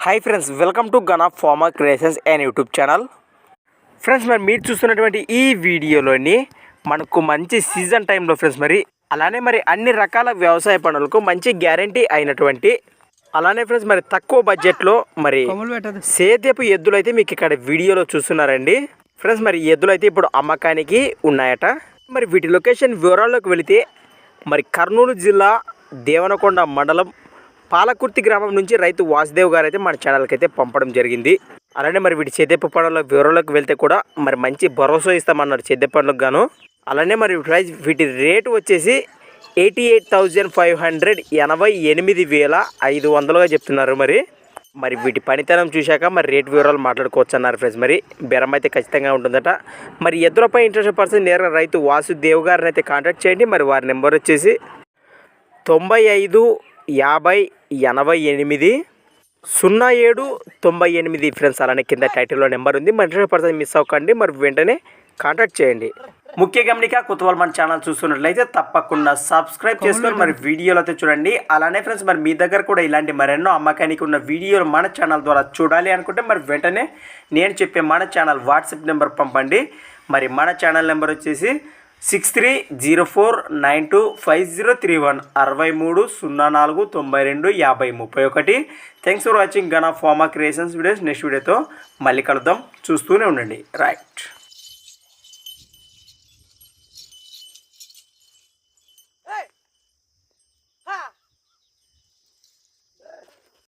Hi friends welcome to gun of pharma creations and YouTube channel friends మరి మీరు చూస్తున్నటువంటి ఈ వీడియోలోని మనకు మంచి సీజన్ టైంలో ఫ్రెండ్స్ మరి అలానే మరి అన్ని రకాల వ్యవసాయ పనులకు మంచి గ్యారంటీ అయినటువంటి అలానే ఫ్రెండ్స్ మరి తక్కువ బడ్జెట్లో మరి సేద్యపు ఎద్దులు అయితే మీకు ఇక్కడ వీడియోలో చూస్తున్నారండి. ఫ్రెండ్స్ మరి ఎద్దులు అయితే ఇప్పుడు అమ్మకానికి ఉన్నాయట. మరి వీటి లొకేషన్ వివరాల్లోకి వెళితే మరి కర్నూలు జిల్లా దేవనకొండ మండలం పాలకుర్తి గ్రామం నుంచి రైతు వాసుదేవ్ గారు అయితే మన ఛానల్కి అయితే పంపడం జరిగింది. అలానే మరి వీటి చేదెప్ప పనుల వివరాలకు వెళ్తే కూడా మరి మంచి భరోసా ఇస్తామన్నారు చేదెప్ప పనులకు గాను. అలానే మరి ప్రైజ్ వీటి రేటు వచ్చేసి eighty eight thousand five hundred ఎనభై ఎనిమిది వేల ఐదు వందలుగా చెప్తున్నారు మరి. మరి వీటి పనితనం చూశాక మరి రేట్ వివరాలు మాట్లాడుకోవచ్చు అన్నారు ఫ్రెండ్స్ మరి. బెరం అయితే ఖచ్చితంగా ఉంటుందట. మరి ఎద్దులపై ఇంట్రెస్ట్ పర్సన్ నేరుగా రైతు వాసుదేవ్ గారిని అయితే కాంటాక్ట్ చేయండి. మరి వారి నెంబర్ వచ్చేసి తొంభై ఐదు యాభై ఎనభై ఎనిమిది సున్నా ఏడు తొంభై ఎనిమిది ఫ్రెండ్స్ అలానే కింద టైటిల్లో నెంబర్ ఉంది. మరి పర్సన్ మిస్ అవ్వకండి. మరి వెంటనే కాంటాక్ట్ చేయండి. ముఖ్య గమనిక కొత్త వాళ్ళు మన ఛానల్ చూస్తున్నట్లయితే తప్పకుండా సబ్స్క్రైబ్ చేసుకొని మరి వీడియోలు అయితే చూడండి. అలానే ఫ్రెండ్స్ మరి మీ దగ్గర కూడా ఇలాంటి మరెన్నో అమ్మకానికి ఉన్న వీడియోలు మన ఛానల్ ద్వారా చూడాలి అనుకుంటే మరి వెంటనే నేను చెప్పే మన ఛానల్ వాట్సాప్ నెంబర్ పంపండి. మరి మన ఛానల్ నెంబర్ వచ్చేసి six three zero four nine two five zero three one అరవై మూడు సున్నా నాలుగు తొంభై రెండు యాభై ముప్పై ఒకటి. Thanks for watching gun pharma creations videos next వీడియోతో మళ్ళీ కలుద్దాం. చూస్తూనే ఉండండి. రైట్